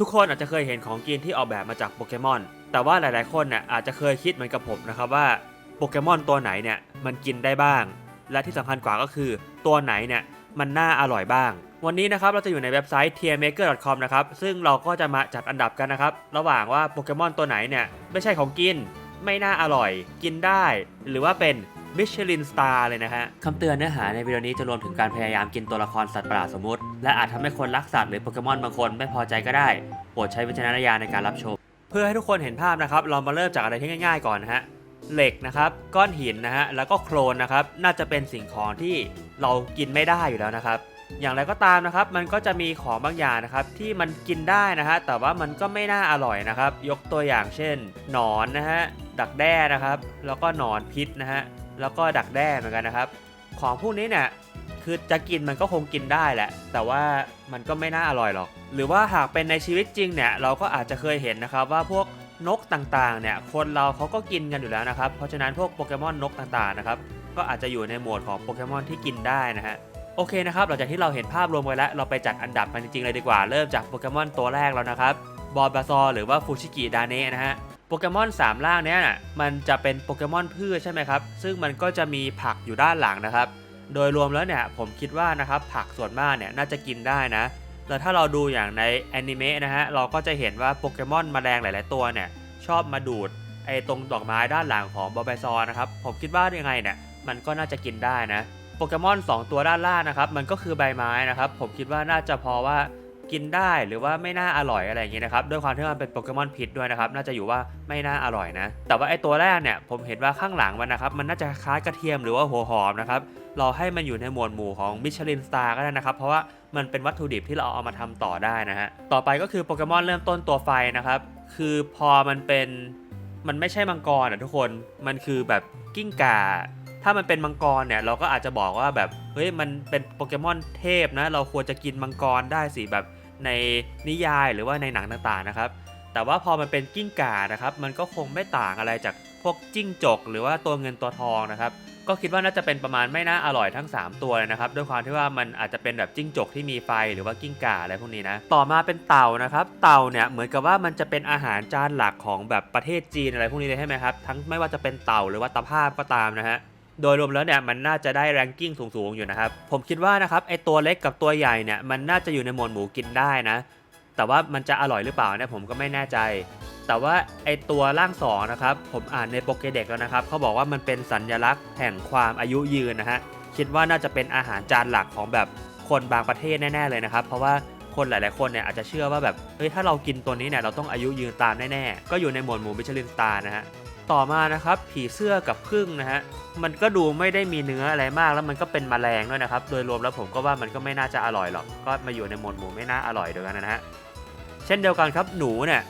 ทุกคนอาจจะเคยเห็นของกินที่ออกแบบมาจากโปเกมอน แต่ว่าหลายๆ คนเนี่ยอาจจะเคยคิดเหมือนกับผมนะครับว่าโปเกมอนตัวไหนเนี่ยมันกินได้บ้าง และที่สำคัญกว่าก็คือตัวไหนเนี่ยมันน่าอร่อยบ้าง วันนี้นะครับเราจะอยู่ในเว็บไซต์ tiermaker.com นะครับ ซึ่งเราก็จะมาจัดอันดับกันนะครับ ระหว่างว่าโปเกมอนตัวไหนเนี่ยไม่ใช่ของกิน ไม่น่าอร่อย กินได้ หรือว่าเป็น มิชลินสตาร์เลยนะฮะคำเตือนเนื้อหาในวิดีโอนี้จะรวมถึงการพยายามกินตัวละครสัตว์ประหลาดสมมุติ และอาจทำให้คนรักสัตว์หรือโปเกมอนบางคนไม่พอใจก็ได้ โปรดใช้วิจารณญาณในการรับชม เพื่อให้ทุกคนเห็นภาพนะครับ เรามาเริ่มจากอะไรที่ง่าย ๆ ก่อนนะฮะ เหล็กนะครับ ก้อนหินนะฮะ แล้วก็โครนนะครับ น่าจะเป็นสิ่งของที่เรากินไม่ได้อยู่แล้วนะครับ อย่างไรก็ตามนะครับ มันก็จะมีของบางอย่างนะครับที่มันกินได้นะฮะ แต่ว่ามันก็ไม่น่าอร่อยนะครับ ยกตัวอย่างเช่น หนอนนะฮะ ดักแด้นะครับ แล้วก็หนอนพิษนะฮะ แล้วก็ดักแด้เหมือนกันนะครับ ของพวกนี้เนี่ยคือจะกินมันก็คงกินได้แหละ แต่ว่ามันก็ไม่น่าอร่อยหรอก หรือว่าหากเป็นในชีวิตจริงเนี่ยเราก็อาจจะเคยเห็นนะครับว่าพวกนกต่างๆเนี่ยคนเราเขาก็กินกันอยู่แล้วนะครับ เพราะฉะนั้นพวกโปเกมอนนกต่างๆนะครับก็อาจจะอยู่ในหมวดของโปเกมอนที่กินได้นะฮะโอเคนะครับหลังจากที่เราเห็นภาพรวมไปแล้วเราไปจัดอันดับกันจริงๆเลยดีกว่าเริ่มจากโปเกมอนตัวแรกแล้วนะครับบอลบาซอหรือว่าฟูชิกิดาเนะนะฮะ โปเกมอน3ล่างเนี้ยนะมันจะเป็นโปเกมอนพืชใช่ไหมครับ ซึ่งมันก็จะมีผักอยู่ด้านหลังนะครับ โดยรวมแล้วเนี่ยผมคิดว่านะครับผักส่วนมากเนี่ยน่าจะกินได้นะแต่ถ้าเราดูอย่างในแอนิเมะนะฮะเราก็จะเห็นว่าโปเกมอนแมลงหลาย ๆ ตัวเนี่ยชอบมาดูดไอ้ตรงดอกไม้ด้านหลังของบอลไบซอนะครับผมคิดว่ายังไงเนี่ยมันก็น่าจะกินได้นะโปเกมอน2 ตัวด้านล่างนะครับมันก็คือใบไม้นะครับผมคิดว่าน่าจะพอว่า กินได้หรือว่าไม่น่าอร่อยอะไรอย่างงี้นะครับด้วยความที่มันเป็นโปเกมอนพิษด้วยนะครับน่าจะอยู่ว่าไม่น่าอร่อยนะ แต่ว่าไอ้ตัวแรกเนี่ยผมเห็นว่าข้างหลังมันนะครับมันน่าจะคล้ายกระเทียมหรือว่าหัวหอมนะครับเราให้มันอยู่ในหมวดหมู่ของมิชลินสตาร์ก็ได้นะครับเพราะว่ามันเป็นวัตถุดิบที่เราเอามาทำต่อได้นะฮะต่อไปก็คือโปเกมอนเริ่มต้นตัวไฟนะครับคือพอมันเป็นมันไม่ใช่มังกรอะทุกคนมันคือแบบกิ้งก่าถ้ามันเป็นมังกรเนี่ยเราก็อาจจะบอกว่าแบบเฮ้ยมันเป็นโปเกมอนเทพนะ เราควรจะกินมังกรได้สิแบบ ในนิยายหรือว่าในหนังต่างๆนะครับ แต่ว่าพอมันเป็นกิ้งก่านะครับ มันก็คงไม่ต่างอะไรจากพวกจิ้งจก หรือว่าตัวเงินตัวทองนะครับก็คิดว่าน่าจะเป็นประมาณไม่น่าอร่อยทั้ง 3 ตัวเลยนะครับด้วยความที่ว่ามันอาจจะเป็นแบบจิ้งจกที่มีไฟหรือว่ากิ้งก่าอะไรพวกนี้นะต่อมาเป็นเต่านะครับ เต่าเนี่ยเหมือนกับว่ามันจะเป็นอาหารจานหลักของแบบประเทศจีนอะไรพวกนี้เลยใช่ไหมครับทั้งไม่ว่าจะเป็นเต่าหรือว่าตะภาพก็ตามนะฮะ โดยรวมแล้วเนี่ยมันน่าจะได้แรงกิ้งสูงๆอยู่นะครับผมคิดว่านะครับไอตัวเล็กกับตัวใหญ่เนี่ยมันน่าจะอยู่ในหมวดหมูกินได้นะ แต่ว่ามันจะอร่อยหรือเปล่าเนี่ยผมก็ไม่แน่ใจ แต่ว่าไอตัวร่างสองนะครับผมอ่านในโปเกเด็กแล้วนะครับเขาบอกว่ามันเป็นสัญลักษณ์แห่งความอายุยืนนะฮะคิดว่าน่าจะเป็นอาหารจานหลักของแบบคนบางประเทศแน่ๆเลยนะครับ เพราะว่าคนหลายๆคนเนี่ยอาจจะเชื่อว่าแบบเฮ้ยถ้าเรากินตัวนี้เนี่ยเราต้องอายุยืนตามแน่ๆก็อยู่ในหมวดหมู่มิชลินสตาร์นะฮะ ต่อมานะครับ ผีเสื้อกับผึ้งนะฮะมันก็ดูไม่ได้มีเนื้ออะไรมากแล้วมันก็เป็นมแมลงด้วยนะครับ โดยรวมแล้วผมก็ว่ามันก็ไม่น่าจะอร่อยหรอก ก็มาอยู่ในหมวดหมู่ไม่น่าอร่อยเดียวกันนะฮะเช่นเดียวกันครับหนูเนี่ย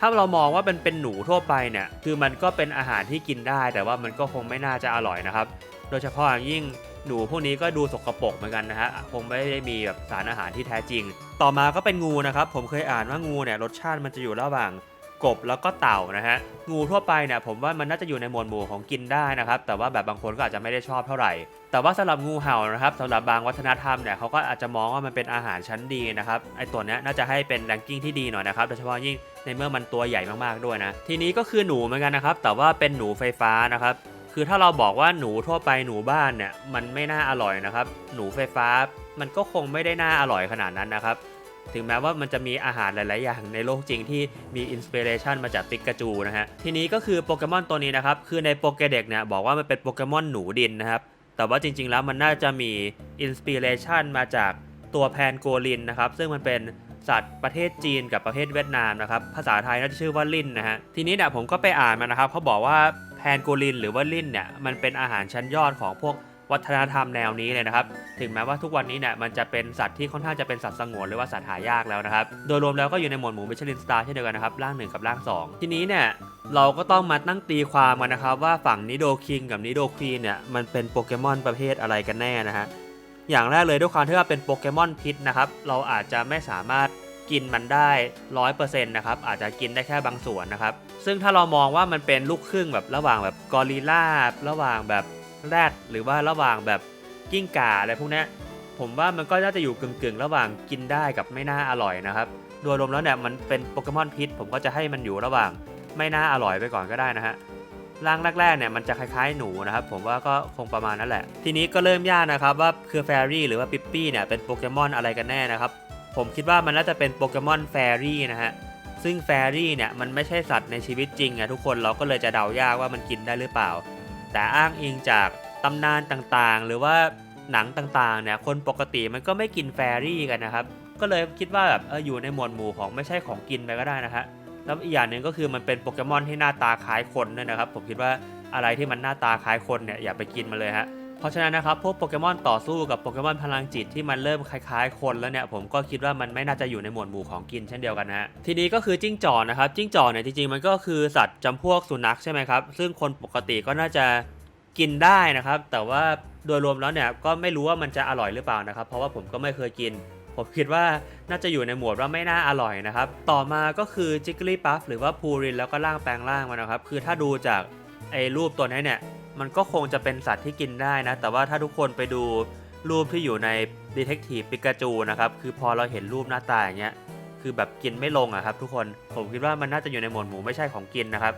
ถ้าเรามองว่าเป็นเป็นหนูทั่วไปเนี่ยคือมันก็เป็นอาหารที่กินได้ แต่ว่ามันก็คงไม่น่าจะอร่อยนะครับ โดยเฉพาะอย่างยิ่งหนูพวกนี้ก็ดูสกปรกเหมือนกันนะฮะคงไม่ได้มีแบบสารอาหารที่แท้จริง ต่อมาก็เป็นงูนะครับ ผมเคยอ่านว่างูเนี่ยรสชาติมันจะอยู่ระหว่าง กบแล้วก็เต่านะฮะงูทั่วไปเนี่ยผมว่ามันน่าจะอยู่ในหมวดหมู่ของกินได้นะครับแต่ว่าแบบบางคนก็อาจจะไม่ได้ชอบเท่าไหร่ แต่ว่าสำหรับงูเห่านะครับสำหรับบางวัฒนธรรมเนี่ยเขาก็อาจจะมองว่ามันเป็นอาหารชั้นดีนะครับไอตัวเนี้ยน่าจะให้เป็นแรงกิ้งที่ดีหน่อยนะครับโดยเฉพาะยิ่งในเมื่อมันตัวใหญ่มากๆด้วยนะ ทีนี้ก็คือหนูเหมือนกันนะครับแต่ว่าเป็นหนูไฟฟ้านะครับคือถ้าเราบอกว่าหนูทั่วไปหนูบ้านเนี่ยมันไม่น่าอร่อยนะครับหนูไฟฟ้ามันก็คงไม่ได้น่าอร่อยขนาดนั้นนะครับ ถึงแม้ว่ามันจะมีอาหารหลาย ๆ อย่างในโลกจริงที่มีอินสปิเรชันมาจากปิกาจูนะฮะ ทีนี้ก็คือโปเกมอนตัวนี้นะครับ คือในโปเกเด็กเนี่ยบอกว่ามันเป็นโปเกมอนหนูดินนะครับ แต่ว่าจริง ๆ แล้วมันน่าจะมีอินสปิเรชันมาจากตัวแพนโกลินนะครับ ซึ่งมันเป็นสัตว์ประเทศจีนกับประเทศเวียดนามนะครับ ภาษาไทยน่าจะชื่อว่าลินนะฮะ ทีนี้เนี่ยผมก็ไปอ่านมานะครับเขาบอกว่าแพนโกลินหรือว่าลินเนี่ยมันเป็นอาหารชั้นยอดของพวก วัฒนธรรมแนวนี้เลยนะครับ ถึงแม้ว่าทุกวันนี้เนี่ยมันจะเป็นสัตว์ที่ค่อนข้างจะเป็นสัตว์สงวนหรือว่าสัตว์หายากแล้วนะครับ โดยรวมแล้วก็อยู่ในหมวดหมู่มิชลินสตาร์เช่นเดียวกันนะครับร่างหนึ่งกับร่างสองทีนี้เนี่ยเราก็ต้องมาตั้งตีความกันนะครับว่าฝั่งนิโดคิงกับนิโดควีนเนี่ยมันเป็นโปเกมอนประเภทอะไรกันแน่นะฮะอย่างแรกเลยด้วยความที่ว่าเป็นโปเกมอนพิษนะครับเราอาจจะไม่สามารถกินมันได้ร้อยเปอร์เซ็นต์นะครับอาจจะกินได้แค่บางส่วนนะครับ ซึ่งถ้าเรามองว่ามันเป็นลูกครึ่งแบบระหว่างแบบกอริลลาระหว่างแบบ แรดหรือว่าระหว่างแบบกิ้งก่าอะไรพวกนี้ผมว่ามันก็น่าจะอยู่กึ่งๆ ระหว่างกินได้กับไม่น่าอร่อยนะครับ โดยรวมแล้วเนี่ยมันเป็นโปเกมอนพิษ ผมก็จะให้มันอยู่ระหว่างไม่น่าอร่อยไปก่อนก็ได้นะฮะร่างแรกๆเนี่ยมันจะคล้ายๆหนูนะครับ ผมว่าก็คงประมาณนั้นแหละ ทีนี้ก็เริ่มยากนะครับว่าคือแฟรี่หรือว่าปิปปี้เนี่ยเป็นโปเกมอนอะไรกันแน่นะครับ ผมคิดว่ามันน่าจะเป็นโปเกมอนแฟรี่นะฮะซึ่งแฟรี่เนี่ยมันไม่ใช่สัตว์ในชีวิตจริงอะทุกคนเราก็เลยจะเดายากว่ามันกินได้หรือเปล่า แต่อ้างอิงจากตำนานต่างๆ หรือว่าหนังต่างๆเนี่ยคนปกติมันก็ไม่กินแฟรี่กันนะครับ ก็เลยคิดว่าแบบเอออยู่ในหมวดหมู่ของไม่ใช่ของกินไปก็ได้นะฮะแล้วอีกอย่างหนึ่งก็คือมันเป็นโปเกมอนที่หน้าตาคล้ายคนด้วยนะครับ ผมคิดว่าอะไรที่มันหน้าตาคล้ายคนเนี่ยอย่าไปกินมันเลยฮะ เพราะฉะนั้นนะครับพวกโปเกมอนต่อสู้กับโปเกมอนพลังจิตที่มันเริ่มคล้ายๆ คนแล้วเนี่ยผมก็คิดว่ามันไม่น่าจะอยู่ในหมวดหมู่ของกินเช่นเดียวกันนะทีนี้ก็คือจิ้งจอกนะครับจิ้งจอกเนี่ยจริงๆมันก็คือสัตว์จำพวกสุนัขใช่ไหมครับซึ่งคนปกติก็น่าจะกินได้นะครับ แต่ว่าโดยรวมแล้วเนี่ยก็ไม่รู้ว่ามันจะอร่อยหรือเปล่านะครับ เพราะว่าผมก็ไม่เคยกิน ผมคิดว่าน่าจะอยู่ในหมวดว่าไม่น่าอร่อยนะครับ ต่อมาก็คือจิกลี่ปัฟหรือว่าพูรินแล้วก็ร่างแปลงร่างมันนะครับ คือถ้าดูจากไอ้รูปตัวนี้เนี่ย มันก็คงจะเป็นสัตว์ที่กินได้นะ แต่ว่าถ้าทุกคนไปดูรูปที่อยู่ใน Detective Pikachu นะครับ คือพอเราเห็นรูปหน้าตาอย่างเงี้ย คือแบบกินไม่ลงอะครับทุกคน ผมคิดว่ามันน่าจะอยู่ในหมวดหมู่ไม่ใช่ของกินนะครับ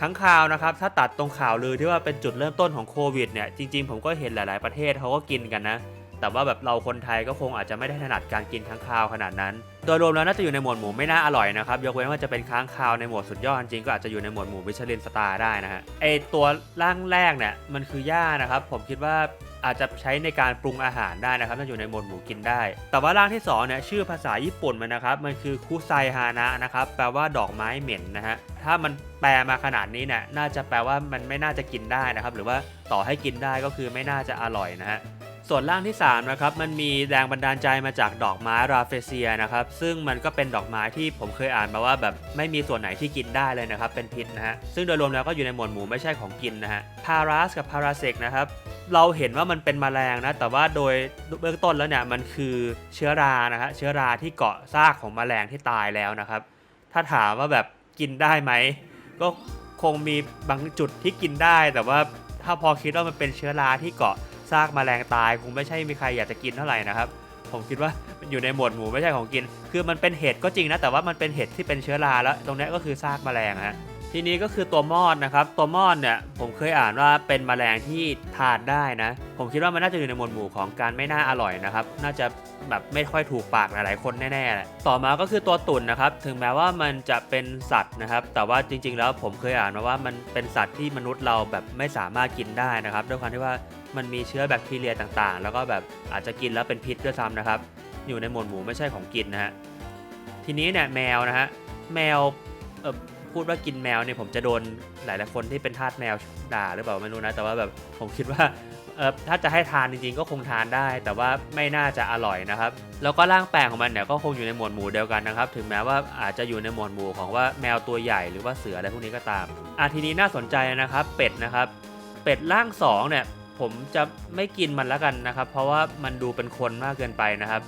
ข้างคาวนะครับ ถ้าตัดตรงข่าวลือที่ว่าเป็นจุดเริ่มต้นของโควิดเนี่ย จริงๆ ผมก็เห็นหลาย ๆ ประเทศเขาก็กินกันนะ แต่ว่าแบบเราคนไทยก็คงอาจจะไม่ได้ถนัดการกินค้างคาวขนาดนั้น โดยรวมแล้วน่าจะอยู่ในหมวดหมู่ไม่น่าอร่อยนะครับ ยกเว้นว่าจะเป็นค้างคาวในหมวดสุดยอดจริงก็อาจจะอยู่ในหมวดหมู่วิชลินสตาร์ได้นะฮะ ไอตัวร่างแรกเนี่ยมันคือหญ้านะครับ ผมคิดว่าอาจจะใช้ในการปรุงอาหารได้นะครับน่าจะอยู่ในหมวดหมู่กินได้ แต่ว่าร่างที่สองเนี่ยชื่อภาษาญี่ปุ่นมันนะครับ มันคือคุไซฮานะนะครับแปลว่าดอกไม้เหม็นนะฮะถ้ามันแปลมาขนาดนี้เนี่ยน่าจะแปลว่ามันไม่น่าจะกินได้นะครับ หรือว่าต่อให้กินได้ก็คือไม่น่าจะอร่อยนะฮะ ส่วนร่างที่3นะครับมันมีแรงบันดาลใจมาจากดอกไม้ราเฟเซียนะครับซึ่งมันก็เป็นดอกไม้ที่ผมเคยอ่านมาว่าแบบไม่มีส่วนไหนที่กินได้เลยนะครับเป็นพิษนะฮะซึ่งโดยรวมแล้วก็อยู่ในหมวดหมู่ไม่ใช่ของกินนะฮะพาราสกับพาราเซกนะครับเราเห็นว่ามันเป็นแมลงนะแต่ว่าโดยเบื้องต้นแล้วเนี่ยมันคือเชื้อรานะฮะเชื้อราที่เกาะซากของแมลงที่ตายแล้วนะครับถ้าถามว่าแบบกินได้ไหมก็คงมีบางจุดที่กินได้แต่ว่าถ้าพอคิดว่ามันเป็นเชื้อราที่เกาะ ซากแมลงตายคงไม่ใช่มีใครอยากจะกินเท่าไหร่นะครับ ผมคิดว่ามันอยู่ในหมวดหมู่ไม่ใช่ของกิน คือมันเป็นเห็ดก็จริงนะแต่ว่ามันเป็นเห็ดที่เป็นเชื้อราแล้ว ตรงนี้ก็คือซากแมลงฮะ ทีนี้ก็คือตัวมอดนะครับ ตัวมอดเนี่ยผมเคยอ่านว่าเป็นแมลงที่ทานได้นะ ผมคิดว่ามันน่าจะอยู่ในหมวดหมู่ของการไม่น่าอร่อยนะครับ น่าจะแบบไม่ค่อยถูกปากหลายๆคนแน่ๆแหละต่อมาก็คือตัวตุ่นนะครับ ถึงแม้ว่ามันจะเป็นสัตว์นะครับ แต่ว่าจริง ๆ แล้วผมเคยอ่านมาว่ามันเป็นสัตว์ที่มนุษย์เราแบบไม่สามารถกินได้นะครับ ด้วยความที่ว่ามันมีเชื้อแบคทีเรียต่างๆ แล้วก็แบบอาจจะกินแล้วเป็นพิษด้วยซ้ำนะครับ อยู่ในหมวดหมู่ไม่ใช่ของกินนะฮะ ทีนี้เนี่ยแมวนะฮะ แมว พูดว่ากินแมวเนี่ยผมจะโดนหลายๆคนที่เป็นทาสแมวด่าหรือเปล่าไม่รู้นะ แต่ว่าแบบผมคิดว่าเออถ้าจะให้ทานจริงๆ ก็คงทานได้ แต่ว่าไม่น่าจะอร่อยนะครับ แล้วก็ร่างแปลงของมันเนี่ยก็คงอยู่ในหมวดหมู่เดียวกันนะครับ ถึงแม้ว่าอาจจะอยู่ในหมวดหมู่ของว่าแมวตัวใหญ่หรือว่าเสืออะไรพวกนี้ก็ตามอะทีนี้น่าสนใจนะครับ เป็ดนะครับ เป็ดร่างสองเนี่ยผมจะไม่กินมันแล้วกันนะครับ เพราะว่ามันดูเป็นคนมากเกินไปนะครับ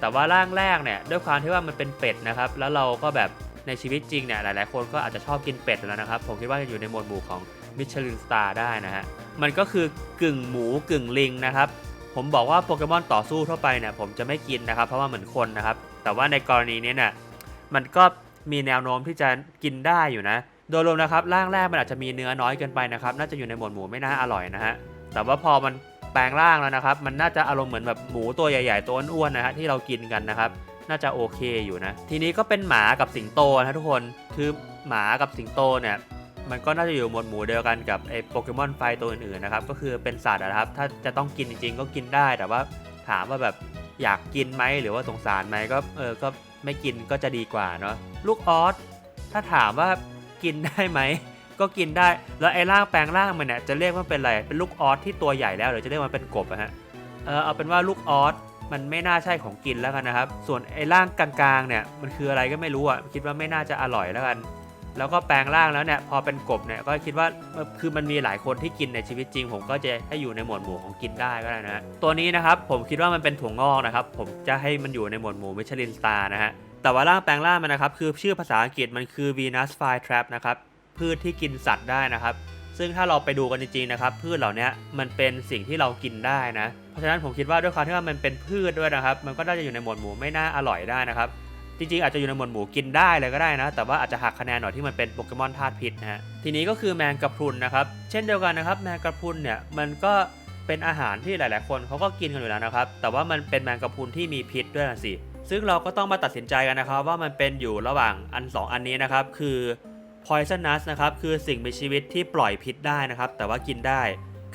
แต่ว่าร่างแรกเนี่ยด้วยความที่ว่ามันเป็นเป็ดนะครับ แล้วเราก็แบบ ในชีวิตจริงเนี่ยหลาย ๆ คนก็อาจจะชอบกินเป็ดแล้วนะครับ ผมคิดว่าจะอยู่ในหมวดหมู่ของมิชลินสตาร์ได้นะฮะ มันก็คือกึ่งหมูกึ่งลิงนะครับ ผมบอกว่าโปเกมอนต่อสู้ทั่วไปเนี่ยผมจะไม่กินนะครับ เพราะว่าเหมือนคนนะครับ แต่ว่าในกรณีนี้เนี่ยมันก็มีแนวโน้มที่จะกินได้อยู่นะ โดยรวมนะครับร่างแรกมันอาจจะมีเนื้อน้อยเกินไปนะครับ น่าจะอยู่ในหมวดหมู่ไม่น่าอร่อยนะฮะ แต่ว่าพอมันแปลงร่างแล้วนะครับ มันน่าจะอารมณ์เหมือนแบบหมูตัวใหญ่ ๆ ตัวอ้วนๆนะฮะที่เรากินกันนะครับ น่าจะโอเคอยู่นะ ทีนี้ก็เป็นหมากับสิงโตนะทุกคนคือหมากับสิงโตเนี่ยมันก็น่าจะอยู่หมวดหมู่เดียวกันกับไอ้โปเกมอนไฟตัวอื่นๆนะครับก็คือเป็นสัตว์นะครับ ถ้าจะต้องกินจริงๆ ก็กินได้แต่ว่าถามว่าแบบอยากกินไหมหรือว่าสงสารไหมก็เออก็ไม่กินก็จะดีกว่าเนาะลูกออสถ้าถามว่ากินได้ไหมก็กินได้แล้วไอ้ร่างแปลงร่างมันเนี่ยจะเรียกว่าเป็นอะไรเป็นลูกออสที่ตัวใหญ่แล้วหรือจะเรียกมันเป็นกบอะฮะเออเอาเป็นว่าลูกออส มันไม่น่าใช่ของกินแล้วกันนะครับ ส่วนไอ้ร่างกลางๆเนี่ยมันคืออะไรก็ไม่รู้อะคิดว่าไม่น่าจะอร่อยแล้วกัน แล้วก็แปลงร่างแล้วเนี่ยพอเป็นกบเนี่ยก็คิดว่าคือมันมีหลายคนที่กินในชีวิตจริง ผมก็จะให้อยู่ในหมวดหมู่ของกินได้ก็ได้นะฮะตัวนี้นะครับผมคิดว่ามันเป็นถั่วงอกนะครับผมจะให้มันอยู่ในหมวดหมู่มิชลินสตาร์นะฮะแต่ว่าร่างแปลงร่างมันนะครับคือชื่อภาษาอังกฤษมันคือ Venus Flytrap นะครับพืชที่กินสัตว์ได้นะครับ ซึ่งถ้าเราไปดูกันจริงๆนะครับพืชเหล่านี้มันเป็นสิ่งที่เรากินได้นะ เพราะฉะนั้นผมคิดว่าด้วยความที่ว่ามันเป็นพืชด้วยนะครับ มันก็น่าจะอยู่ในหมวดหมู่ไม่น่าอร่อยได้นะครับ จริงๆ อาจจะอยู่ในหมวดหมู่กินได้เลยก็ได้นะ แต่ว่าอาจจะหักคะแนนหน่อยที่มันเป็นโปเกมอนธาตุพิษนะฮะทีนี้ก็คือแมงกะพรุนนะครับเช่นเดียวกันนะครับแมงกะพรุนเนี่ยมันก็เป็นอาหารที่หลาย ๆ คนเขาก็กินกันอยู่แล้วนะครับ แต่ว่ามันเป็นแมงกะพรุนที่มีพิษด้วยนะสิซึ่งเราก็ต้องมาตัดสินใจกันนะครับ ว่ามันเป็นอยู่ระหว่างอัน 2 อันนี้นะครับ คือ poisonous นะครับคือสิ่งมีชีวิตที่ปล่อยพิษได้นะครับ แต่ว่ากินได้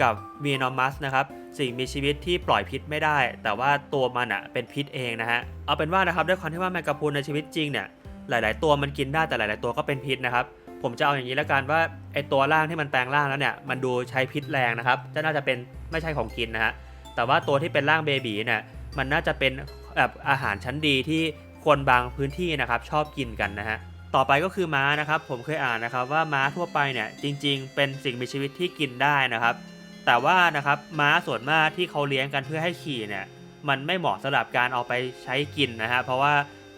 กับ venomous นะครับสิ่งมีชีวิตที่ปล่อยพิษไม่ได้ แต่ว่าตัวมันอะเป็นพิษเองนะฮะเอาเป็นว่านะครับด้วยความที่ว่าแมงกะพรุนในชีวิตจริงเนี่ยหลาย ๆ ตัวมันกินได้แต่หลาย ๆ ตัวก็เป็นพิษนะครับผมจะเอาอย่างนี้แล้วกันว่าไอตัวร่างที่มันแปลงร่างแล้วเนี่ยมันดูใช้พิษแรงนะครับจะน่าจะเป็นไม่ใช่ของกินนะฮะแต่ว่าตัวที่เป็นร่างเบบีเนี่ยมันน่าจะเป็นแบบอาหารชั้นดีที่คนบางพื้นที่นะครับชอบกินกันนะฮะ ต่อไปก็คือม้านะครับ ผมเคยอ่านนะครับว่าม้าทั่วไปเนี่ยจริง ๆ เป็นสิ่งมีชีวิตที่กินได้นะครับ แต่ว่านะครับม้าส่วนมากที่เขาเลี้ยงกันเพื่อให้ขี่เนี่ยมันไม่เหมาะสำหรับการเอาไปใช้กินนะฮะเพราะว่า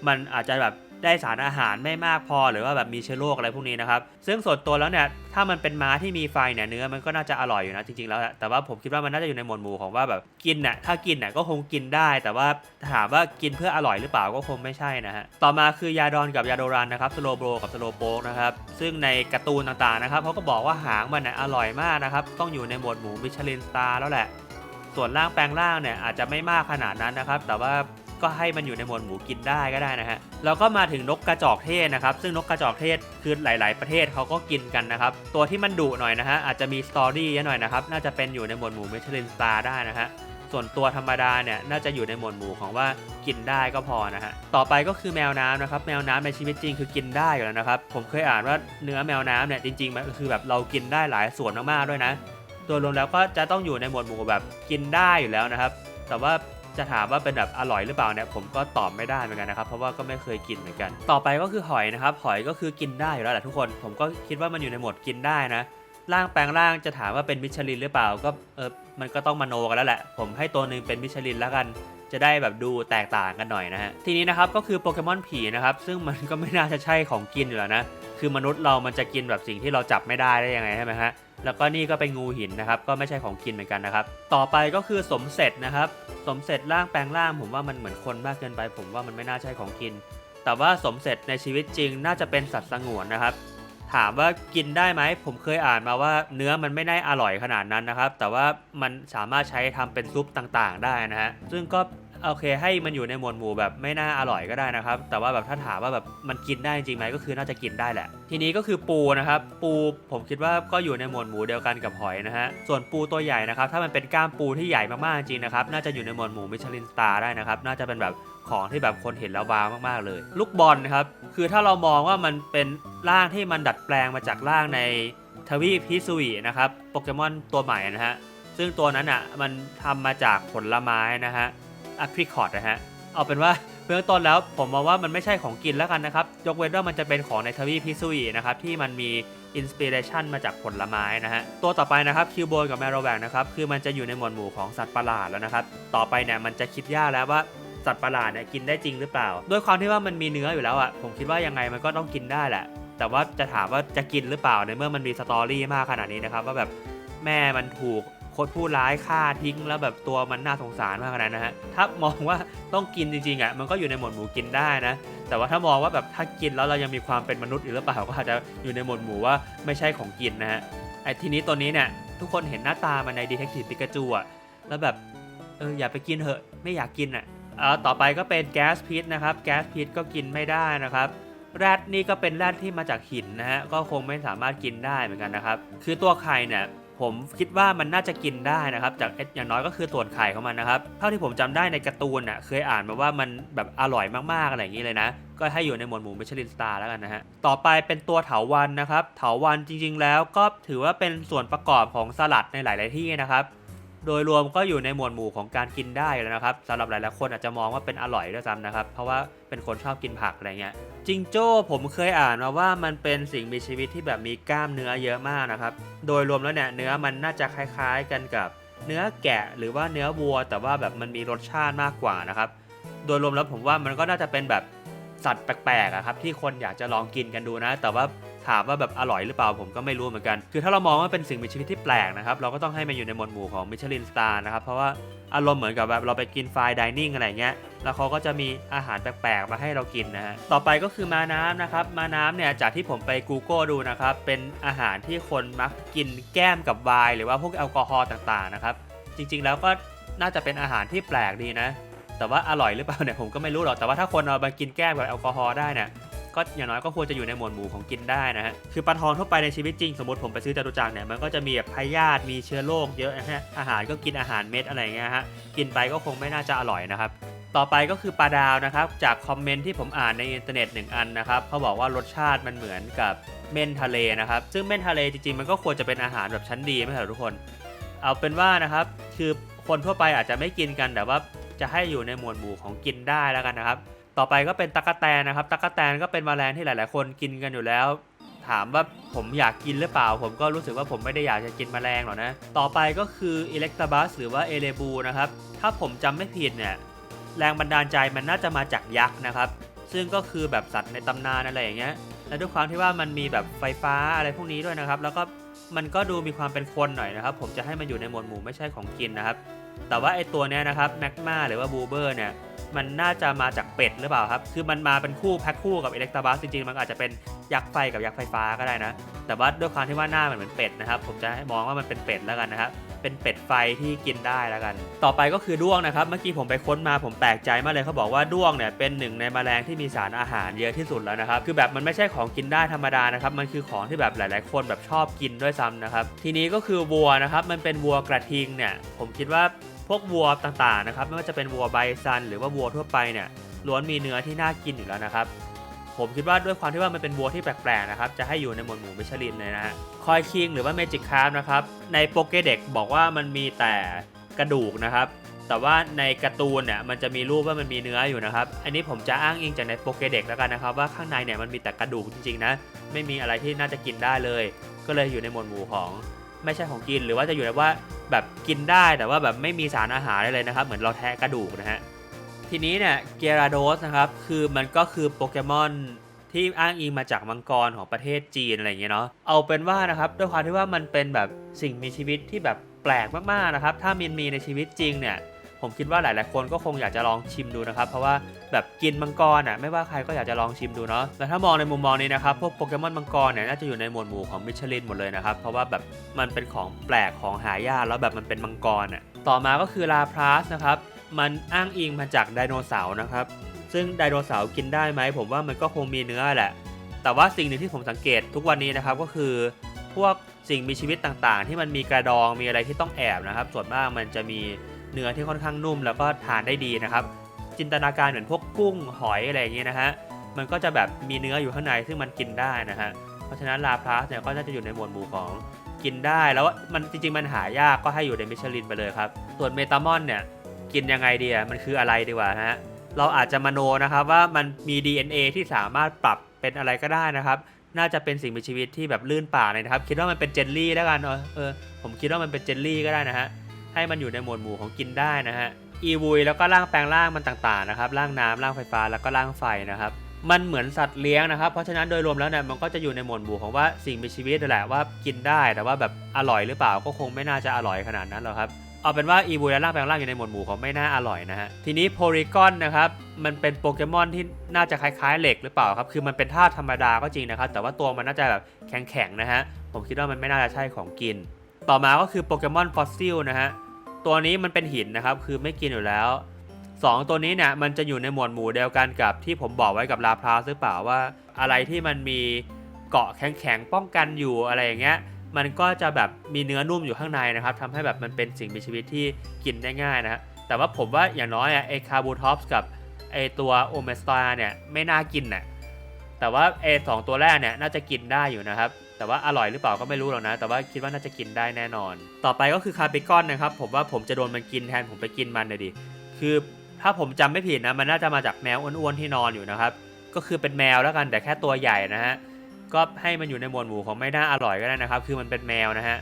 มันอาจจะแบบ ได้สารอาหารไม่มากพอหรือว่าแบบมีเชื้อโรคอะไรพวกนี้นะครับ ซึ่งส่วนตัวแล้วเนี่ยถ้ามันเป็นม้าที่มีไฟเนี่ยเนื้อมันก็น่าจะอร่อยอยู่นะจริงๆแล้วแต่ว่าผมคิดว่ามันน่าจะอยู่ในหมวดหมู่ของว่าแบบกินน่ะถ้ากินน่ะก็คงกินได้ แต่ว่าถามว่ากินเพื่ออร่อยหรือเปล่าก็คงไม่ใช่นะฮะต่อมาคือยาดอนกับยาโดรันนะครับสโลโบกับสโลโปกนะครับซึ่งในการ์ตูนต่างๆนะครับเขาก็บอกว่าหางมันน่ะอร่อยมากนะครับต้องอยู่ในหมวดหมู่มิชลินสตาร์แล้วแหละส่วนร่างแปลงร่างเนี่ยอาจจะไม่มากขนาดนั้นนะครับ แต่ว่า ก็ให้มันอยู่ในหมวดหมูกินได้ก็ได้นะฮะแล้วก็มาถึงนกกระจอกเทศนะครับ ซึ่งนกกระจอกเทศคือหลาย ๆ ประเทศเขาก็กินกันนะครับ ตัวที่มันดุหน่อยนะฮะอาจจะมีสตอรี่เยอะหน่อยนะครับ น่าจะเป็นอยู่ในหมวดหมูมิชลินสตาร์ได้นะฮะส่วนตัวธรรมดาเนี่ยน่าจะอยู่ในหมวดหมู่ของว่ากินได้ก็พอนะฮะ ต่อไปก็คือแมวน้ำนะครับ แมวน้ำในชีวิตจริงคือกินได้อยู่แล้วนะครับ ผมเคยอ่านว่าเนื้อแมวน้ำเนี่ยจริงๆมันคือแบบเรากินได้หลายส่วนมากๆด้วยนะโดยรวมแล้วก็จะต้องอยู่ในหมวดหมู่แบบกินได้อยู่แล้วนะครับ แต่ว่า จะถามว่าเป็นแบบอร่อยหรือเปล่าเนี่ยผมก็ตอบไม่ได้เหมือนกันนะครับเพราะว่าก็ไม่เคยกินเหมือนกัน ต่อไปก็คือหอยนะครับหอยก็คือกินได้อยู่แล้วแหละทุกคน ผมก็คิดว่ามันอยู่ในหมวดกินได้นะร่างแปลงร่างจะถามว่าเป็นมิชลินหรือเปล่าก็เออมันก็ต้องมโนกันแล้วแหละ ผมให้ตัวหนึ่งเป็นมิชลินแล้วกัน จะได้แบบดูแตกต่างกันหน่อยนะฮะทีนี้นะครับก็คือโปเกมอนผีนะครับซึ่งมันก็ไม่น่าจะใช่ของกินอยู่แล้วนะ คือมนุษย์เรามันจะกินแบบสิ่งที่เราจับไม่ได้ได้ยังไงใช่ไหมฮะแล้วก็นี่ก็เป็นงูหินนะครับ ก็ไม่ใช่ของกินเหมือนกันนะครับ ต่อไปก็คือสมเสร็จนะครับ สมเสร็จร่างแปลงร่าง ผมว่ามันเหมือนคนมากเกินไป ผมว่ามันไม่น่าใช่ของกิน แต่ว่าสมเสร็จในชีวิตจริงน่าจะเป็นสัตว์สงวนนะครับ ถามว่ากินได้ไหม ผมเคยอ่านมาว่าเนื้อมันไม่ได้อร่อยขนาดนั้นนะครับ แต่ว่ามันสามารถใช้ทำเป็นซุปต่างๆ ได้นะฮะ ซึ่งก็ โอเคให้มันอยู่ในหมวดหมู่แบบไม่น่าอร่อยก็ได้นะครับ แต่ว่าแบบถ้าถามว่าแบบมันกินได้จริงไหมก็คือน่าจะกินได้แหละ ทีนี้ก็คือปูนะครับ ปูผมคิดว่าก็อยู่ในหมวดหมู่เดียวกันกับหอยนะฮะส่วนปูตัวใหญ่นะครับ ถ้ามันเป็นก้ามปูที่ใหญ่มากๆจริงนะครับน่าจะอยู่ในหมวดหมู่มิชลินสตาร์ได้นะครับน่าจะเป็นแบบของที่แบบคนเห็นแล้วว้าวมากๆเลย ลูกบอลนะครับคือถ้าเรามองว่ามันเป็นร่างที่มันดัดแปลงมาจากร่างในทวีปพิซุยนะครับโปเกมอนตัวใหม่นะฮะซึ่งตัวนั้นอะมันทำมาจากผลไม้นะฮะ a p r i c o t นะฮะ เอาเป็นว่าเบื้องต้นแล้วผมมองว่ามันไม่ใช่ของกินแล้วกันนะครับ ยกเว้นว่ามันจะเป็นของในทวีปพิซุยนะครับ ที่มันมีอินสปิเรชันมาจากผลไม้นะฮะ ตัวต่อไปนะครับคิวโบนกับแมโรแบกนะครับ คือมันจะอยู่ในหมวดหมู่ของสัตว์ประหลาดแล้วนะครับ ต่อไปเนี่ยมันจะคิดยากแล้วว่าสัตว์ประหลาดเนี่ยกินได้จริงหรือเปล่า ด้วยความที่ว่ามันมีเนื้ออยู่แล้วอะผมคิดว่ายังไงมันก็ต้องกินได้แหละ แต่ว่าจะถามว่าจะกินหรือเปล่าในเมื่อมันมีสตอรี่มากขนาดนี้นะครับว่าแบบแม่มันถูก คนผู้ร้ายฆ่าทิ้งแล้วแบบตัวมันน่าสงสารมากขนาดนั้นะฮะถ้ามองว่าต้องกินจริงๆอะมันก็อยู่ในหมวดหมู่กินได้นะ แต่ว่าถ้ามองว่าแบบถ้ากินแล้วเรายังมีความเป็นมนุษย์อยู่หรือเปล่าก็อาจจะอยู่ในหมวดหมู่ว่าไม่ใช่ของกินนะฮะไอ้ทีนี้ตัวนี้เนี่ยทุกคนเห็นหน้าตามันใน Detective Pikachu อะแล้วแบบเอออย่าไปกินเถอะไม่อยากกินอะเอาต่อไปก็เป็นแก๊สพิษนะครับแก๊สพิษก็กินไม่ได้นะครับแรดนี่ก็เป็นแรดที่มาจากหินนะฮะก็คงไม่สามารถกินได้เหมือนกันนะครับ คือตัวไข่เนี่ย ผมคิดว่ามันน่าจะกินได้นะครับ จากเอ็ดอย่างน้อยก็คือส่วนไข่ของมันนะครับ เท่าที่ผมจำได้ในการ์ตูนอะเคยอ่านมาว่ามันแบบอร่อยมากๆอะไรอย่างนี้เลยนะ ก็ให้อยู่ในหมวดหมู่มิชลินสตาร์แล้วกันนะฮะ ต่อไปเป็นตัวเถาวันนะครับ เถาวันจริง ๆ แล้วก็ถือว่าเป็นส่วนประกอบของสลัดในหลาย ๆ ที่นะครับ โดยรวมก็อยู่ในหมวดหมู่ของการกินได้แล้วนะครับสำหรับหลายๆคนอาจจะมองว่าเป็นอร่อยด้วยซ้ำนะครับ เพราะว่าเป็นคนชอบกินผักอะไรเงี้ยจิงโจ้ผมเคยอ่านมาว่ามันเป็นสิ่งมีชีวิตที่แบบมีกล้ามเนื้อเยอะมากนะครับ โดยรวมแล้วเนี่ยเนื้อมันน่าจะคล้ายๆ กันกับเนื้อแกะหรือว่าเนื้อวัว แต่ว่าแบบมันมีรสชาติมากกว่านะครับ โดยรวมแล้วผมว่ามันก็น่าจะเป็นแบบสัตว์แปลกๆอะครับที่คนอยากจะลองกินกันดูนะ แต่ว่า ถามว่าแบบอร่อยหรือเปล่าผมก็ไม่รู้เหมือนกัน คือถ้าเรามองว่าเป็นสิ่งมีชีวิตที่แปลกนะครับ เราก็ต้องให้มันอยู่ในหมวดหมู่ของมิชลินสตาร์นะครับ เพราะว่าอารมณ์เหมือนกับแบบเราไปกินไฟดิเนิ่งอะไรเงี้ย แล้วเขาก็จะมีอาหารแปลกๆ มาให้เรากินนะฮะ ต่อไปก็คือมาน้ำนะครับ มาน้ำเนี่ยจากที่ผมไป Google ดูนะครับ เป็นอาหารที่คนมักกินแก้มกับไวน์หรือว่าพวกแอลกอฮอล์ต่างๆนะครับ จริงๆแล้วก็น่าจะเป็นอาหารที่แปลกดีนะ แต่ว่าอร่อยหรือเปล่าเนี่ยผมก็ไม่รู้หรอก แต่ว่าถ้าคนเอามากินแก้มกับแอลกอฮอล์ได้เนี่ย ก็อย่างน้อยก็ควรจะอยู่ในหมวดหมู่ของกินได้นะฮะคือปลาทองทั่วไปในชีวิตจริงสมมติผมไปซื้อจตุจักรเนี่ยมันก็จะมีแบบพยาธิมีเชื้อโรคเยอะนะฮะอาหารก็กินอาหารเม็ดอะไรเงี้ยฮะกินไปก็คงไม่น่าจะอร่อยนะครับต่อไปก็คือปลาดาวนะครับ จากคอมเมนต์ที่ผมอ่านในอินเทอร์เน็ตหนึ่งอันนะครับเขาบอกว่ารสชาติมันเหมือนกับเม่นทะเลนะครับ ซึ่งเม่นทะเลจริงๆ มันก็ควรจะเป็นอาหารแบบชั้นดีไม่ใช่เหรอทุกคน เอาเป็นว่านะครับคือคนทั่วไปอาจจะไม่กินกันแต่ว่าจะให้อยู่ในหมวดหมู่ของกินได้แล้วกันนะครับ ต่อไปก็เป็นตั๊กแตนนะครับตั๊กแตนก็เป็นแมลงที่หลาย ๆ คนกินกันอยู่แล้ว ถามว่าผมอยากกินหรือเปล่า ผมก็รู้สึกว่าผมไม่ได้อยากจะกินแมลงหรอกนะ ต่อไปก็คืออิเล็กตาบัสหรือว่าเอเลบูนะครับ ถ้าผมจำไม่ผิดเนี่ยแรงบันดาลใจมันน่าจะมาจากยักษ์นะครับ ซึ่งก็คือแบบสัตว์ในตำนานอะไรอย่างเงี้ยและด้วยความที่ว่ามันมีแบบไฟฟ้าอะไรพวกนี้ด้วยนะครับ แล้วก็มันก็ดูมีความเป็นคนหน่อยนะครับ ผมจะให้มันอยู่ในหมวดหมู่ไม่ใช่ของกินนะครับ แต่ว่าไอตัวเนี้ยนะครับแมกมาหรือว่าบูเบอร์เนี่ยมันน่าจะมาจากเป็ดหรือเปล่าครับ คือมันมาเป็นคู่แพ็คคู่กับอิเล็กตาบัสจริงๆ มันอาจจะเป็นยักษ์ไฟกับยักษ์ไฟฟ้าก็ได้นะ แต่ว่าด้วยความที่ว่าหน้ามันเหมือนเป็ดนะครับ ผมจะให้มองว่ามันเป็นเป็ดแล้วกันนะครับ เป็นเป็ดไฟที่กินได้แล้วกัน ต่อไปก็คือด้วงนะครับ เมื่อกี้ผมไปค้นมาผมแปลกใจมากเลยเขาบอกว่าด้วงเนี่ยเป็นหนึ่งในแมลงที่มีสารอาหารเยอะที่สุดแล้วนะครับ คือแบบมันไม่ใช่ของกินได้ธรรมดานะครับ มันคือของที่แบบหลาย ๆ คนแบบชอบกินด้วยซ้ำนะครับ ทีนี้ก็คือวัวนะครับมันเป็นวัวกระทิงเนี่ยผมคิดว่าพวกวัวต่าง ๆ นะครับไม่ว่าจะเป็นวัวไบซันหรือว่าวัวทั่วไปเนี่ยล้วนมีเนื้อที่น่ากินอยู่แล้วนะครับ ผมคิดว่าด้วยความที่ว่ามันเป็นวัวที่แปลกๆนะครับ จะให้อยู่ในหมวดหมู่มิชลินเลยนะฮะคอยคิงหรือว่าเมจิกคาร์นะครับ ในโปเกเด็กบอกว่ามันมีแต่กระดูกนะครับ แต่ว่าในการ์ตูนเนี่ยมันจะมีรูปว่ามันมีเนื้ออยู่นะครับ อันนี้ผมจะอ้างอิงจากในโปเกเด็กแล้วกันนะครับว่าข้างในเนี่ยมันมีแต่กระดูกจริงๆนะ ไม่มีอะไรที่น่าจะกินได้เลย ก็เลยอยู่ในหมวดหมู่ของไม่ใช่ของกินหรือว่าจะอยู่ในว่าแบบกินได้แต่ว่าแบบไม่มีสารอาหารอะไรเลยนะครับ เหมือนเราแทะกระดูกนะฮะ ทีนี้เนี่ยเกราโดสนะครับ คือมันก็คือโปเกมอนที่อ้างอิงมาจากมังกรของประเทศจีนอะไรอย่างเงี้ยเนาะ เอาเป็นว่านะครับด้วยความที่ว่ามันเป็นแบบสิ่งมีชีวิตที่แบบแปลกมากๆนะครับ ถ้ามันมีในชีวิตจริงเนี่ย ผมคิดว่าหลายๆคนก็คงอยากจะลองชิมดูนะครับ เพราะว่าแบบกินมังกรอะไม่ว่าใครก็อยากจะลองชิมดูเนาะ แต่ถ้ามองในมุมมองนี้นะครับพวกโปเกมอนมังกรเนี่ยน่าจะอยู่ในหมวดหมู่ของมิชลินหมดเลยนะครับ เพราะว่าแบบมันเป็นของแปลกของหายากแล้วแบบมันเป็นมังกรอะ ต่อมาก็คือลาพลัสนะครับ มันอ้างอิงมาจากไดโนเสาร์นะครับ ซึ่งไดโนเสาร์กินได้ไหมผมว่ามันก็คงมีเนื้อแหละ แต่ว่าสิ่งหนึ่งที่ผมสังเกตทุกวันนี้นะครับก็คือ พวกสิ่งมีชีวิตต่างๆ ที่มันมีกระดองมีอะไรที่ต้องแอบนะครับ ส่วนมากมันจะมีเนื้อที่ค่อนข้างนุ่ม แล้วก็ทานได้ดีนะครับ จินตนาการเหมือนพวกกุ้งหอยอะไรอย่างเงี้ยนะฮะมันก็จะแบบมีเนื้ออยู่ข้างในซึ่งมันกินได้นะฮะเพราะฉะนั้นลาพลัสเนี่ยก็น่าจะอยู่ในหมวดหมู่ของกินได้แล้วมันจริงๆมันหายากก็ให้อยู่ในมิชลินไปเลยครับ ส่วนเมตามอนเนี่ย กินยังไงดีอะมันคืออะไรดีกว่าฮะเราอาจจะมโนนะครับว่ามันมี DNA ที่สามารถปรับเป็นอะไรก็ได้นะครับ น่าจะเป็นสิ่งมีชีวิตที่แบบลื่นป่าเลยนะครับ คิดว่ามันเป็นเจลลี่แล้วกันเออผมคิดว่ามันเป็นเจลลี่ก็ได้นะฮะให้มันอยู่ในหมวดหมู่ของกินได้นะฮะอีวุยแล้วก็ร่างแปลงร่างมันต่างๆนะครับร่างน้ำร่างไฟฟ้าแล้วก็ร่างไฟนะครับมันเหมือนสัตว์เลี้ยงนะครับ เพราะฉะนั้นโดยรวมแล้วเนี่ยมันก็จะอยู่ในหมวดหมู่ของว่าสิ่งมีชีวิตนั่นแหละว่ากินได้แต่ว่าแบบอร่อยหรือเปล่าก็คงไม่น่าจะอร่อยขนาดนั้นหรอกครับ เอาเป็นว่าอีบูและร่างแปลงร่างอยู่ในหมวดหมู่ของไม่น่าอร่อยนะฮะ ทีนี้โพลีกอนนะครับ มันเป็นโปเกมอนที่น่าจะคล้ายๆเหล็กหรือเปล่าครับ คือมันเป็นธาตุธรรมดาก็จริงนะครับ แต่ว่าตัวมันน่าจะแบบแข็งๆนะฮะ ผมคิดว่ามันไม่น่าจะใช่ของกิน ต่อมาก็คือโปเกมอนฟอสซิลนะฮะ ตัวนี้มันเป็นหินนะครับ คือไม่กินอยู่แล้ว 2 ตัวนี้เนี่ยมันจะอยู่ในหมวดหมู่เดียวกันกับที่ผมบอกไว้กับลาพลาสหรือเปล่าว่า อะไรที่มันมีเกาะแข็งๆป้องกันอยู่อะไรอย่างเงี้ย มันก็จะแบบมีเนื้อนุ่มอยู่ข้างในนะครับทำให้แบบมันเป็นสิ่งมีชีวิตที่กินได้ง่ายนะแต่ว่าผมว่าอย่างน้อยไอคาร์บูท็อปส์กับไอตัวโอเมสตาเนี่ยไม่น่ากินน่ะแต่ว่าไอสองตัวแรกเนี่ยน่าจะกินได้อยู่นะครับแต่ว่าอร่อยหรือเปล่าก็ไม่รู้หรอกนะ แต่ว่าคิดว่าน่าจะกินได้แน่นอน ต่อไปก็คือคาปิกอนนะครับ ผมว่าผมจะโดนมันกินแทนผมไปกินมันเลยดิ คือถ้าผมจำไม่ผิดนะ มันน่าจะมาจากแมวอ้วนๆที่นอนอยู่นะครับ ก็คือเป็นแมวแล้วกันแต่แค่ตัวใหญ่นะฮะ ก็ให้มันอยู่ในหมวดหมู่ของไม่น่าอร่อยก็ได้นะครับ คือมันเป็นแมวนะฮะ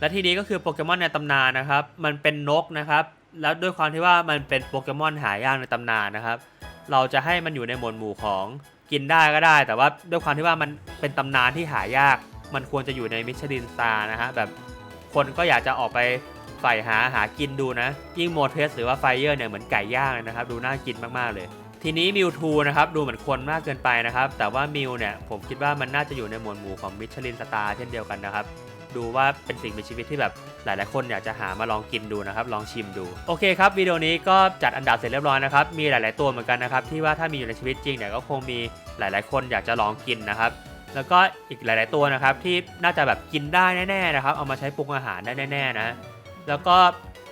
และทีนี้ก็คือโปเกมอนในตำนานนะครับ มันเป็นนกนะครับ แล้วด้วยความที่ว่ามันเป็นโปเกมอนหายากในตำนานนะครับ เราจะให้มันอยู่ในหมวดหมู่ของกินได้ก็ได้ แต่ว่าด้วยความที่ว่ามันเป็นตำนานที่หายาก มันควรจะอยู่ในมิชลินสตาร์นะฮะ แบบคนก็อยากจะออกไปใฝ่หาหากินดูนะ ยิ่งโมเทสหรือว่าไฟเยอร์เนี่ยเหมือนไก่ย่างเลยนะครับ ดูน่ากินมากๆเลย ทีนี้มิวทูนะครับดูเหมือนคนมากเกินไปนะครับ แต่ว่ามิวเนี่ยผมคิดว่ามันน่าจะอยู่ในหมวดหมู่ของมิชลินสตาร์เช่นเดียวกันนะครับ ดูว่าเป็นสิ่งมีชีวิตที่แบบหลายๆคนอยากจะหามาลองกินดูนะครับ ลองชิมดู โอเคครับวิดีโอนี้ก็จัดอันดับเสร็จเรียบร้อยนะครับ มีหลาย ๆตัวเหมือนกันนะครับ ที่ว่าถ้ามีอยู่ในชีวิตจริงเนี่ยก็คงมีหลาย ๆ คนอยากจะลองกินนะครับ แล้วก็อีกหลาย ๆ ตัวนะครับที่น่าจะแบบกินได้แน่ ๆ นะครับ เอามาใช้ปรุงอาหารได้แน่ ๆ นะ แล้วก็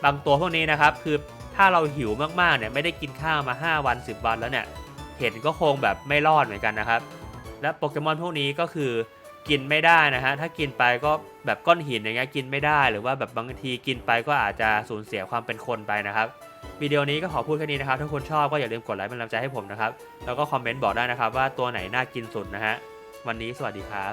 บางตัวพวกนี้นะครับคือ ถ้าเราหิวมากๆเนี่ยไม่ได้กินข้าวมา 5 วัน 10 วันแล้วเนี่ยเห็นก็คงแบบไม่รอดเหมือนกันนะครับ และโปเกมอนพวกนี้ก็คือกินไม่ได้นะฮะถ้ากินไปก็แบบก้อนหินอย่างเงี้ยกินไม่ได้ หรือว่าแบบบางทีกินไปก็อาจจะสูญเสียความเป็นคนไปนะครับวิดีโอนี้ก็ขอพูดแค่นี้นะครับ ถ้าคุณชอบก็อย่าลืมกดไลค์เป็นกำลังใจให้ผมนะครับ แล้วก็คอมเมนต์บอกได้นะครับว่าตัวไหนน่ากินสุดนะฮะ วันนี้สวัสดีครับ